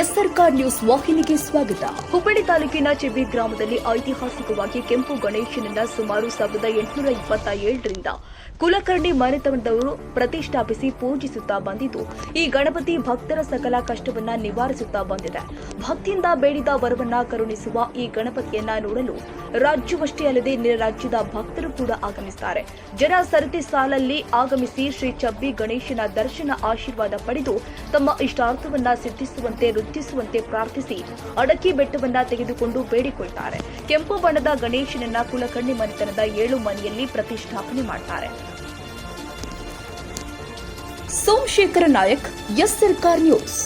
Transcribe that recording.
S Sarkar news ವಾಹಿನಿಗೆ ಸ್ವಾಗತ. ಹುಬ್ಬಳ್ಳಿ ತಾಲೂಕಿನ ಚಿಬ್ಬಿ ಗ್ರಾಮದಲ್ಲಿ ಐತಿಹಾಸಿಕವಾಗಿ ಕೆಂಪು ಗಣೇಶನನ್ನ ಸುಮಾರು ಸಾವಿರದ ಎಂಟುನೂರ ಇಪ್ಪತ್ತ ಏಳರಿಂದ ಕುಲಕರ್ಣಿ ಮನೆತನದವರು ಪ್ರತಿಷ್ಠಾಪಿಸಿ ಪೂಜಿಸುತ್ತಾ ಬಂದಿದ್ದು, ಈ ಗಣಪತಿ ಭಕ್ತರ ಸಕಲ ಕಷ್ಟವನ್ನ ನಿವಾರಿಸುತ್ತಾ ಬಂದಿದೆ. ಭಕ್ತಿಯಿಂದ ಬೇಡಿದ ವರವನ್ನ ಕರುಣಿಸುವ ಈ ಗಣಪತಿಯನ್ನ ನೋಡಲು ರಾಜ್ಯವಷ್ಟೇ ಅಲ್ಲದೆ ರಾಜ್ಯದ ಭಕ್ತರು ಕೂಡ ಆಗಮಿಸುತ್ತಾರೆ ಜನ ಸರತಿ ಸಾಲಲ್ಲಿ ಆಗಮಿಸಿ ಶ್ರೀ ಚಬ್ಬಿ ಗಣೇಶನ ದರ್ಶನ ಆಶೀರ್ವಾದ ಪಡೆದು ತಮ್ಮ ಇಷ್ಟಾರ್ಥವನ್ನ ಸಿದ್ಧಿಸುವಂತೆ ವೃತ್ತಿಸುವಂತೆ ಪ್ರಾರ್ಥಿಸಿ. ಅಡಕಿ ಬೆಟ್ಟವನ್ನ ತೆಗೆದುಕೊಂಡು ಬೇಡಿಕೊಳ್ತಾರೆ. ಕೆಂಪು ಬಣ್ಣದ ಗಣೇಶನನ್ನ ಕುಲಕರ್ಣಿ ಮನೆತನದ ಏಳು ಮನೆಯಲ್ಲಿ ಪ್ರತಿಷ್ಠಾಪನೆ ಮಾಡ್ತಾರೆ. Somashekhara Nayak, S Sarkar news.